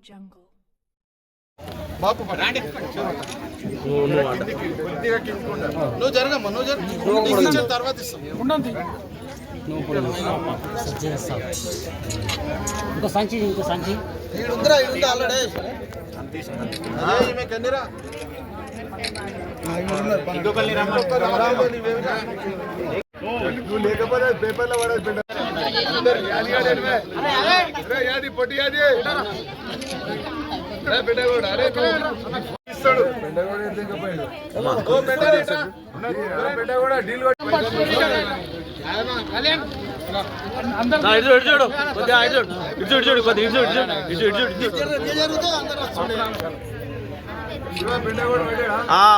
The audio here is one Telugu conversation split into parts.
jungle. కిందికి ఉండు. నువ్వు జరగమ్మా నువ్వు జరగ ఇచ్చిన తర్వాత ఇంకో సంచి ఇంకో సంచి ఈడుందిరా ఈడుంది ఆల్రెడీ అదే ఈమె కన్నీరా నువ్వు లేకపోతే పేపర్లో పడేది యాది పొట్టి యాది. కూడా అరే ఇస్తాడు. బిడ్డ కూడా ఎత్తుకపోయాడు. ఓ బిడ్డ రేటా. అరే బిడ్డ కూడా డీల్ ఇటు చూడు చూడు. కొద్దిగా ఇటు చూడు ఇటు చూడు చూడు కొద్దిగా ఇటు చూడు ఇటు చూడు ఇటు చూడు.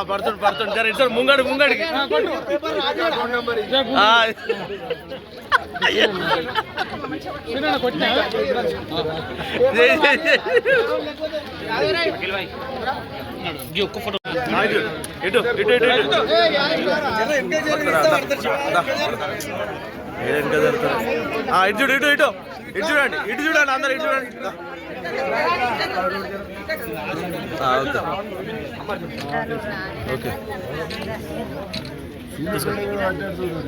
పడుతుంది పడుతుంది జర ఇటు ముంగడి ముంగడికి. చేయి. ఆ, ఇటు ఇటు ఇటు వెనక జరుగుతుంది. ఇటు చూడు ఇటు ఇటు. ఇటు చూడండి ఇటు చూడండి అందరు ఇటు చూడండి. ఓకే.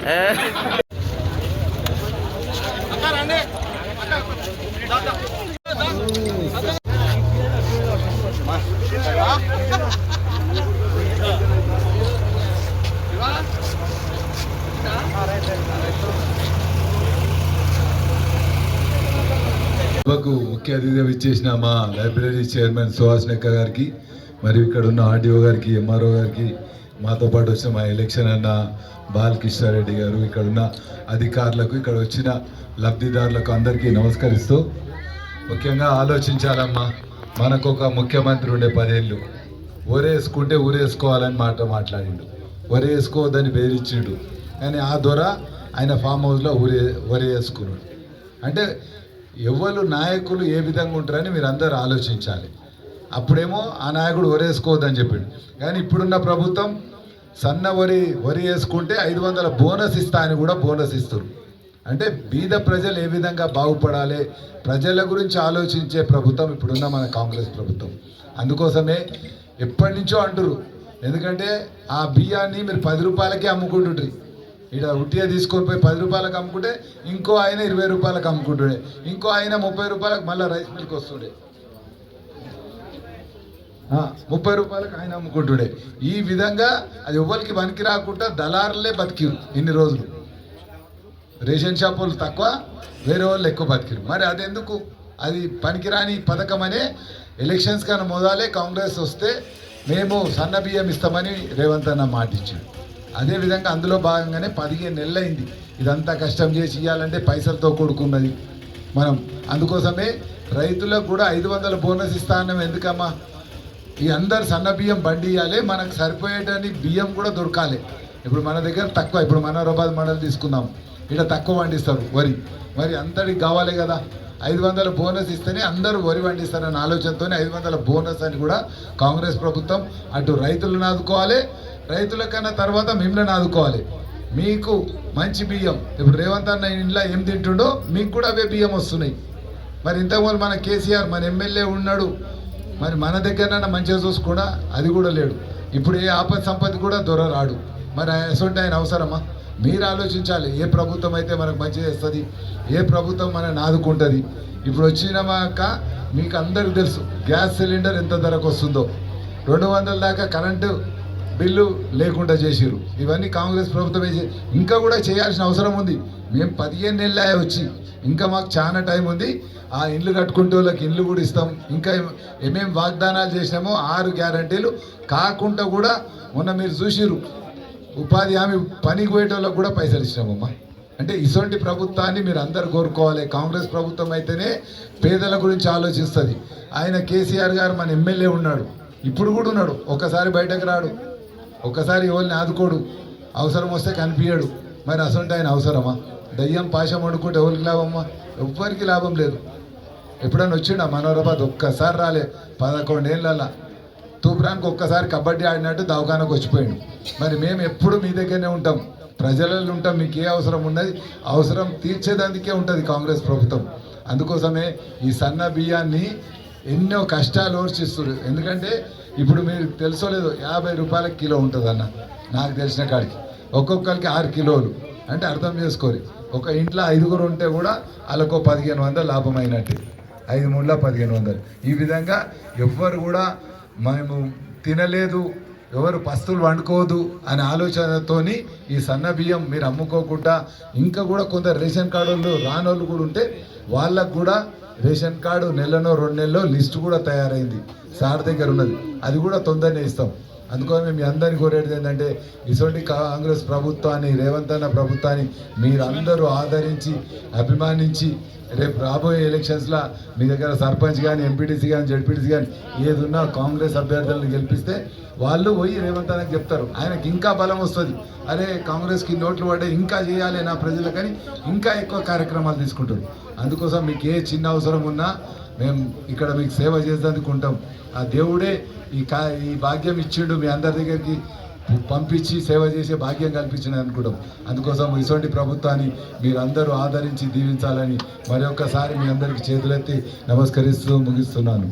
ఓకే. సభకు ముఖ్య అతిథిగా ఇచ్చేసిన మా లైబ్రరీ చైర్మన్ సుహాస్ నెక్క గారికి మరియు ఇక్కడ ఉన్న ఆర్డీఓ గారికి ఎంఆర్ఓ గారికి మాతో పాటు వచ్చిన మా ఎలక్షన్ అన్న బాలకృష్ణారెడ్డి గారు ఇక్కడ ఉన్న అధికారులకు ఇక్కడ వచ్చిన లబ్ధిదారులకు అందరికీ నమస్కరిస్తూ ముఖ్యంగా ఆలోచించాలమ్మా మనకు ఒక ముఖ్యమంత్రి ఉండే పదేళ్ళు. ఊరేసుకుంటే ఊరేసుకోవాలని మాట మాట్లాడిండు. ఒరేసుకోవద్దని బేరిచ్చిండు కానీ ఆ ద్వారా ఆయన ఫామ్ హౌస్లో ఊరే ఒరేసుకున్నాడు. అంటే ఎవరు నాయకులు ఏ విధంగా ఉంటారని మీరు అందరూ ఆలోచించాలి. అప్పుడేమో ఆ నాయకుడు వరేసుకోవద్దని చెప్పిండు. కానీ ఇప్పుడున్న ప్రభుత్వం సన్న వరి వరి వేసుకుంటే ఐదు వందల బోనస్ ఇస్తా అని కూడా బోనస్ ఇస్తారు అంటే బీద ప్రజలు ఏ విధంగా బాగుపడాలి? ప్రజల గురించి ఆలోచించే ప్రభుత్వం ఇప్పుడున్న మన కాంగ్రెస్ ప్రభుత్వం. అందుకోసమే ఎప్పటి నుంచో అంటురు ఎందుకంటే ఆ బియ్యాన్ని మీరు పది రూపాయలకే అమ్ముకుంటుండ్రి. ఇక్కడ ఉట్టిగా తీసుకొని పోయి పది రూపాయలకు అమ్ముకుంటే ఇంకో ఆయన ఇరవై రూపాయలకు అమ్ముకుంటుండే. ఇంకో ఆయన ముప్పై రూపాయలకు మళ్ళీ రైస్ మిల్క్ వస్తుండే. ముప్పై రూపాయలకు ఆయన అమ్ముకుంటుండే. ఈ విధంగా అది ఎవరికి పనికి రాకుండా దళారులే బతికిరు ఇన్ని రోజులు. రేషన్ షాప్ వాళ్ళు తక్కువ వేరే వాళ్ళు ఎక్కువ బతికిరు. మరి అది ఎందుకు అది పనికిరాని పథకం అనే ఎలక్షన్స్ కన్నా మొదలే కాంగ్రెస్ వస్తే మేము సన్న బియ్యం ఇస్తామని రేవంత్ అన్న మాటిచ్చాడు. అదేవిధంగా అందులో భాగంగానే పదిహేను నెలలైంది. ఇదంతా కష్టం చేసి ఇవ్వాలంటే పైసలతో కూడుకున్నది. మనం అందుకోసమే రైతులకు కూడా ఐదు వందల బోనస్ ఇస్తానం ఎందుకమ్మా? ఈ అందరు సన్న బియ్యం బండి ఇవ్వాలి మనకు సరిపోయేటని బియ్యం కూడా దొరకాలి. ఇప్పుడు మన దగ్గర తక్కువ ఇప్పుడు మనోరాబాద్ మండలి తీసుకుందాం. ఇక్కడ తక్కువ పండిస్తారు వరి. మరి అందరికి కావాలి కదా. ఐదు వందల బోనస్ ఇస్తేనే అందరూ వరి పండిస్తారన్న ఆలోచనతోనే ఐదు వందల బోనస్ అని కూడా కాంగ్రెస్ ప్రభుత్వం అటు రైతులను ఆదుకోవాలి రైతుల కన్నా తర్వాత మిమ్మల్ని ఆదుకోవాలి. మీకు మంచి బియ్యం. ఇప్పుడు రేవంత్ అన్న ఇంట్లో ఏం తింటుండో మీకు కూడా అవే బియ్యం వస్తున్నాయి. మరి ఇంతకుముందు మన కేసీఆర్ మన ఎమ్మెల్యే ఉన్నాడు. మరి మన దగ్గర మంచిగా చూసుకున్నా అది కూడా లేడు. ఇప్పుడు ఏ ఆపద సంపత్తి కూడా దొర రాడు మరి అసొంటి ఆయన అవసరమా? మీరు ఆలోచించాలి. ఏ ప్రభుత్వం అయితే మనకు మంచి చేస్తుంది ఏ ప్రభుత్వం మనల్ని ఆదుకుంటుంది. ఇప్పుడు వచ్చినాక మీకు అందరికి తెలుసు గ్యాస్ సిలిండర్ ఎంత ధరకు వస్తుందో. రెండు వందల దాకా కరెంటు బిల్లు లేకుండా చేసిరు ఇవన్నీ కాంగ్రెస్ ప్రభుత్వం వేసి ఇంకా కూడా చేయాల్సిన అవసరం ఉంది. మేము పదిహేను నెలలే వచ్చి ఇంకా మాకు చాలా టైం ఉంది. ఆ ఇండ్లు కట్టుకుంటే వాళ్ళకి ఇండ్లు కూడా ఇస్తాం. ఇంకా ఏమేమి ఏమేం వాగ్దానాలు చేసినామో ఆరు గ్యారంటీలు. కాకుండా కూడా మొన్న మీరు చూసిరు ఉపాధి హామీ పనికి పోయేటోళ్ళకి కూడా పైసలు ఇచ్చినామమ్మా. అంటే ఇటువంటి ప్రభుత్వాన్ని మీరు అందరు కోరుకోవాలి. కాంగ్రెస్ ప్రభుత్వం అయితేనే పేదల గురించి ఆలోచిస్తుంది. ఆయన కేసీఆర్ గారు మన ఎమ్మెల్యే ఉన్నాడు. ఇప్పుడు కూడా ఉన్నాడు. ఒకసారి బయటకు రాడు. ఒక్కసారి ఎవరిని ఆదుకోడు. అవసరం వస్తే కనిపించడు మరి అసంటే ఆయన అవసరమా? దయ్యం పాశం వండుకుంటే ఎవరికి లాభమ్మా ఎవ్వరికి లాభం లేదు. ఎప్పుడైనా వచ్చిండా మనోరాబాద్ ఒక్కసారి రాలే. పదకొండేళ్ళ తూప్రానికి ఒక్కసారి కబడ్డీ ఆడినట్టు దవాఖానకు వచ్చిపోయాడు. మరి మేము ఎప్పుడు మీ దగ్గరనే ఉంటాం. ప్రజలలో ఉంటాం. మీకు ఏ అవసరం ఉన్నది? అవసరం తీర్చేదానికే ఉంటుంది కాంగ్రెస్ ప్రభుత్వం. అందుకోసమే ఈ సన్న బియ్యాన్ని ఎన్నో కష్టాలు ఓర్చిస్తున్నారు ఎందుకంటే ఇప్పుడు మీరు తెలుసో లేదో యాభై రూపాయల కిలో ఉంటుంది అన్న నాకు తెలిసిన కాడికి. ఒక్కొక్కరికి ఆరు కిలోలు. అంటే అర్థం చేసుకోరు. ఒక ఇంట్లో ఐదుగురు ఉంటే కూడా వాళ్ళకో పదిహేను వందలు లాభం ఐదు మూడుల పదిహేను వందలు. ఈ విధంగా ఎవ్వరు కూడా మేము తినలేదు ఎవరు పస్తులు వండుకోదు అనే ఆలోచనతోని ఈ సన్న బియ్యం మీరు అమ్ముకోకుండా ఇంకా కూడా కొందరు రేషన్ కార్డు వాళ్ళు రానోళ్ళు కూడా ఉంటే వాళ్ళకు కూడా రేషన్ కార్డు నెలనో రెండు నెలలో లిస్టు కూడా తయారైంది. సార్ దగ్గర ఉన్నది. అది కూడా తొందరనే ఇస్తాం. అందుకని మేము మీ అందరిని కోరేది ఏంటంటే ఇటువంటి కాంగ్రెస్ ప్రభుత్వాన్ని రేవంత్ అన్న ప్రభుత్వాన్ని మీరందరూ ఆదరించి అభిమానించి రేపు రాబోయే ఎలక్షన్స్లో మీ దగ్గర సర్పంచ్ కానీ ఎంపీటీసీ కానీ జడ్పీటీసీ కానీ ఏది ఉన్నా కాంగ్రెస్ అభ్యర్థులను గెలిపిస్తే వాళ్ళు పోయి రేవంత్ అన్నకి చెప్తారు. ఆయనకి ఇంకా బలం వస్తుంది. అరే కాంగ్రెస్కి నోట్లు పడ్డే ఇంకా చేయాలి నా ప్రజలకని ఇంకా ఎక్కువ కార్యక్రమాలు తీసుకుంటారు. అందుకోసం మీకు ఏ చిన్న అవసరం ఉన్నా మేము ఇక్కడ మీకు సేవ చేసేందుకు ఉంటాం. ఆ దేవుడే ఈ కా ఈ భాగ్యం ఇచ్చిండు మీ అందరి దగ్గరికి పంపించి సేవ చేసే భాగ్యం కల్పించిన అనుకుంటాం. అందుకోసం ఇటువంటి ప్రభుత్వాన్ని మీరందరూ ఆదరించి దీవించాలని మరొకసారి మీ అందరికీ చేతులెత్తి నమస్కరిస్తూ ముగిస్తున్నాను.